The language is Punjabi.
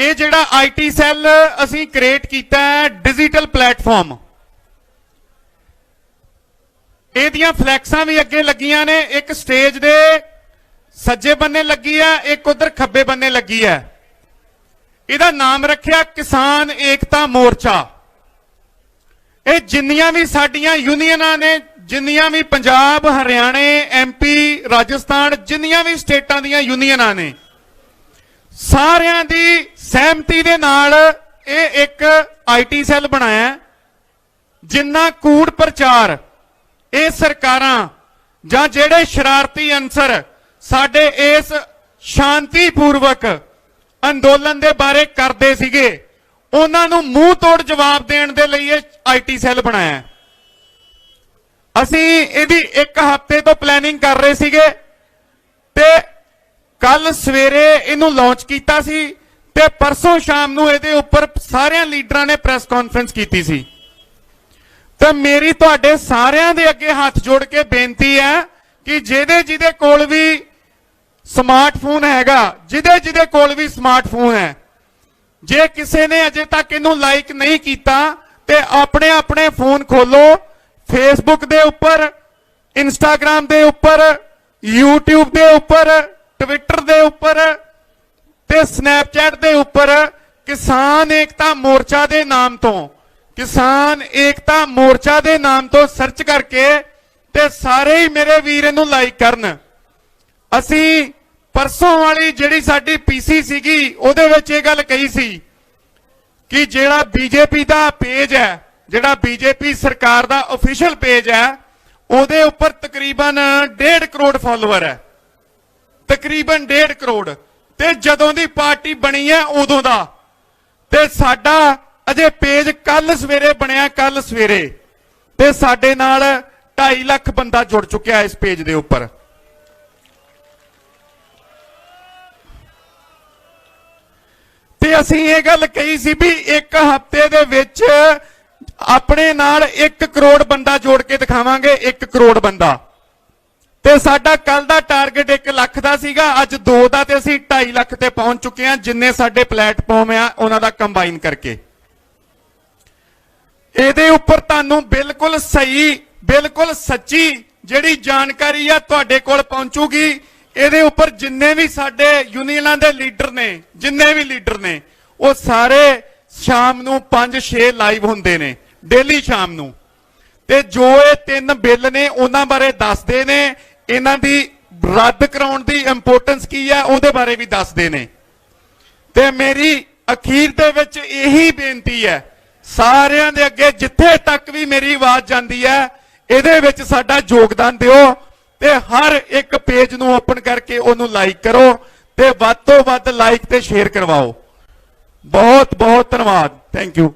ਇਹ ਜਿਹੜਾ ਆਈਟੀ ਸੈੱਲ ਅਸੀਂ ਕ੍ਰੀਏਟ ਕੀਤਾ ਹੈ ਡਿਜੀਟਲ ਪਲੇਟਫਾਰਮ ਇਹਦੀਆਂ ਫਲੈਕਸਾਂ ਵੀ ਅੱਗੇ ਲੱਗੀਆਂ ਨੇ, ਇੱਕ ਸਟੇਜ ਦੇ ਸੱਜੇ ਬੰਨੇ ਲੱਗੀ ਹੈ, ਇੱਕ ਉਧਰ ਖੱਬੇ ਬੰਨੇ ਲੱਗੀ ਹੈ। ਇਹਦਾ ਨਾਮ ਰੱਖਿਆ ਕਿਸਾਨ ਏਕਤਾ ਮੋਰਚਾ। ਇਹ ਜਿੰਨੀਆਂ ਵੀ ਸਾਡੀਆਂ ਯੂਨੀਅਨਾਂ ਨੇ, ਜਿੰਨੀਆਂ ਵੀ ਪੰਜਾਬ, ਹਰਿਆਣੇ ਐਮਪੀ ਰਾਜਸਥਾਨ, ਜਿੰਨੀਆਂ ਵੀ ਸਟੇਟਾਂ ਦੀਆਂ ਯੂਨੀਅਨਾਂ ਨੇ ਸਾਰਿਆਂ ਦੀ ਸਹਿਮਤੀ ਦੇ ਨਾਲ ਇਹ ਇੱਕ ਆਈਟੀ ਸੈੱਲ ਬਣਾਇਆ। ਜਿੰਨਾ ਕੂੜ ਪ੍ਰਚਾਰ ਇਹ ਸਰਕਾਰਾਂ ਜਾਂ ਜਿਹੜੇ ਸ਼ਰਾਰਤੀ ਅੰਸਰ ਸਾਡੇ ਇਸ ਸ਼ਾਂਤੀਪੂਰਵਕ ਅੰਦੋਲਨ ਦੇ ਬਾਰੇ ਕਰਦੇ ਸੀਗੇ, ਉਹਨਾਂ ਨੂੰ ਮੂੰਹ ਤੋੜ ਜਵਾਬ ਦੇਣ ਦੇ ਲਈ ਇਹ ਆਈਟੀ ਸੈੱਲ ਬਣਾਇਆ। ਅਸੀਂ ਇਹਦੀ ਇੱਕ ਹਫ਼ਤੇ ਤੋਂ ਪਲੈਨਿੰਗ ਕਰ ਰਹੇ ਸੀਗੇ ਤੇ ਕੱਲ ਸਵੇਰੇ ਇਹਨੂੰ ਲਾਂਚ ਕੀਤਾ ਸੀ ਤੇ ਪਰਸੋਂ ਸ਼ਾਮ ਨੂੰ ਇਹਦੇ ਉੱਪਰ ਸਾਰਿਆਂ ਲੀਡਰਾਂ ਨੇ ਪ੍ਰੈਸ ਕਾਨਫਰੰਸ ਕੀਤੀ ਸੀ। ਤੇ ਮੇਰੀ ਤੁਹਾਡੇ ਸਾਰਿਆਂ ਦੇ ਅੱਗੇ ਹੱਥ ਜੋੜ ਕੇ ਬੇਨਤੀ ਹੈ ਕਿ ਜਿਹਦੇ ਜਿਹਦੇ ਕੋਲ ਵੀ ਸਮਾਰਟਫੋਨ ਹੈਗਾ, ਜਿਹਦੇ ਜਿਹਦੇ ਕੋਲ ਵੀ ਸਮਾਰਟਫੋਨ ਹੈ, ਜੇ ਕਿਸੇ ਨੇ ਅਜੇ ਤੱਕ ਇਹਨੂੰ ਲਾਈਕ ਨਹੀਂ ਕੀਤਾ ਤੇ ਆਪਣੇ ਆਪਣੇ ਫੋਨ ਖੋਲੋ ਫੇਸਬੁੱਕ ਦੇ ਉੱਪਰ ਇੰਸਟਾਗ੍ਰam ਦੇ ਉੱਪਰ, YouTube ਦੇ ਉੱਪਰ ਟਵਿੱਟਰ ਦੇ ਉੱਪਰ ਤੇ ਸਨੈਪਚੈਟ ਦੇ ਉੱਪਰ ਕਿਸਾਨ ਏਕਤਾ ਮੋਰਚਾ ਦੇ ਨਾਮ ਤੋਂ, ਕਿਸਾਨ ਏਕਤਾ ਮੋਰਚਾ ਦੇ ਨਾਮ ਤੋਂ ਸਰਚ ਕਰਕੇ ਤੇ ਸਾਰੇ ਹੀ ਮੇਰੇ ਵੀਰ ਇਹਨੂੰ ਲਾਈਕ ਕਰਨ। ਅਸੀਂ ਪਰਸੋਂ ਵਾਲੀ ਜਿਹੜੀ ਸਾਡੀ ਪੀਸੀ ਸੀਗੀ, ਉਹਦੇ ਵਿੱਚ ਇਹ ਗੱਲ ਕਹੀ ਸੀ ਕਿ ਜਿਹੜਾ ਬੀਜੇਪੀ ਦਾ ਪੇਜ ਹੈ, ਜਿਹੜਾ ਬੀਜੇਪੀ ਸਰਕਾਰ ਦਾ ਅਫੀਸ਼ੀਅਲ ਪੇਜ ਹੈ, ਉਹਦੇ ਉੱਪਰ ਤਕਰੀਬਨ 1.5 ਕਰੋੜ ਫਾਲੋਅਰ ਹੈ। ਤਕਰੀਬਨ 1.5 ਕਰੋੜ। ਤੇ ਜਦੋਂ ਦੀ ਪਾਰਟੀ ਬਣੀ ਹੈ ਉਦੋਂ ਦਾ। ਤੇ ਸਾਡਾ ਅਜੇ ਪੇਜ ਕੱਲ ਸਵੇਰੇ ਬਣਿਆ ਕੱਲ ਸਵੇਰੇ। ਤੇ ਸਾਡੇ ਨਾਲ 2.5 ਲੱਖ ਬੰਦਾ ਜੁੜ ਚੁੱਕਿਆ ਇਸ ਪੇਜ ਦੇ ਉੱਪਰ। ਤੇ ਅਸੀਂ ਇਹ ਗੱਲ ਕਹੀ ਸੀ ਵੀ ਇੱਕ ਹਫ਼ਤੇ ਦੇ ਵਿੱਚ ਆਪਣੇ ਨਾਲ 1 ਕਰੋੜ ਬੰਦਾ ਜੋੜ ਕੇ ਦਿਖਾਵਾਂਗੇ 1 ਕਰੋੜ ਬੰਦਾ। ਤੇ ਸਾਡਾ ਕੱਲ ਦਾ ਟਾਰਗੇਟ 1 ਲੱਖ ਦਾ ਸੀਗਾ, ਅੱਜ 2 ਦਾ ਤੇ ਅਸੀਂ 2.5 ਲੱਖ ਤੇ ਪਹੁੰਚ ਚੁੱਕੇ ਹਾਂ, ਜਿੰਨੇ ਸਾਡੇ ਪਲੇਟਫਾਰਮ ਆ, ਉਹਨਾਂ ਦਾ ਕੰਬਾਈਨ ਕਰਕੇ। ਇਹਦੇ ਉੱਪਰ ਤੁਹਾਨੂੰ ਬਿਲਕੁਲ ਸਹੀ, ਬਿਲਕੁਲ ਸੱਚੀ ਜਿਹੜੀ ਜਾਣਕਾਰੀ ਆ ਤੁਹਾਡੇ ਕੋਲ ਪਹੁੰਚੂਗੀ। ਇਹਦੇ ਉੱਪਰ ਜਿੰਨੇ ਵੀ ਸਾਡੇ ਯੂਨੀਅਨਾਂ ਦੇ ਲੀਡਰ ਨੇ, ਜਿੰਨੇ ਵੀ ਲੀਡਰ ਨੇ, ਉਹ ਸਾਰੇ ਸ਼ਾਮ ਨੂੰ 5-6 ਲਾਈਵ ਹੁੰਦੇ ਨੇ ਡੇਲੀ ਸ਼ਾਮ ਨੂੰ। ਤੇ ਜੋ ਇਹ ਤਿੰਨ ਬਿੱਲ ਨੇ, ਉਹਨਾਂ ਬਾਰੇ ਦੱਸਦੇ ਨੇ ਇਹਨਾਂ ਦੀ ਰੱਦ ਕਰਾਉਣ ਦੀ ਇੰਪੋਰਟੈਂਸ ਕੀ ਹੈ ਉਹਦੇ ਬਾਰੇ ਵੀ ਦੱਸਦੇ ਨੇ। ਤੇ ਮੇਰੀ ਅਖੀਰ ਦੇ ਵਿੱਚ ਇਹੀ ਬੇਨਤੀ ਹੈ, ਸਾਰਿਆਂ ਦੇ ਅੱਗੇ ਜਿੱਥੇ ਤੱਕ ਵੀ ਮੇਰੀ ਆਵਾਜ਼ ਜਾਂਦੀ ਹੈ, ਇਹਦੇ ਵਿੱਚ ਸਾਡਾ ਯੋਗਦਾਨ ਦਿਓ ਤੇ ਹਰ ਇੱਕ ਪੇਜ ਨੂੰ ਓਪਨ ਕਰਕੇ ਉਹਨੂੰ ਲਾਈਕ ਕਰੋ ਤੇ ਵੱਧ ਤੋਂ ਵੱਧ ਲਾਈਕ ਤੇ ਸ਼ੇਅਰ ਕਰਵਾਓ। ਬਹੁਤ ਬਹੁਤ ਧੰਨਵਾਦ। Thank you